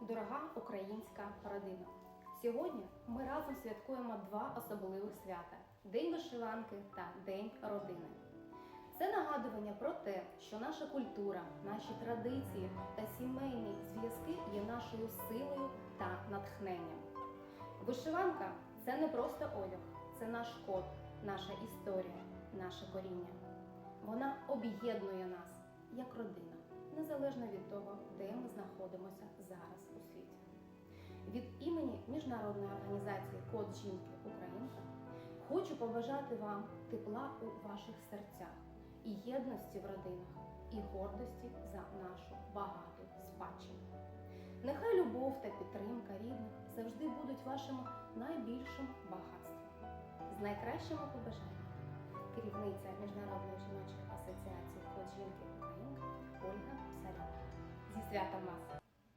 Дорога українська родина. Сьогодні ми разом святкуємо два особливих свята День вишиванки та День родини. Це нагадування про те, що наша культура, наші традиції та сімейні зв'язки є нашою силою та натхненням. Вишиванка це не просто одяг, це наш код, наша історія, наше коріння. Вона об'єднує нас як родина, незалежно від того, де ми знаходимося зараз у світі. Від імені Міжнародної організації Код жінки Українка хочу побажати вам тепла у ваших серцях і єдності в родинах, і гордості за нашу багату спадщину. Нехай любов та підтримка рідних завжди будуть вашим найбільшим багатством. З найкращими побажаннями керівниця Міжнародної святом вас!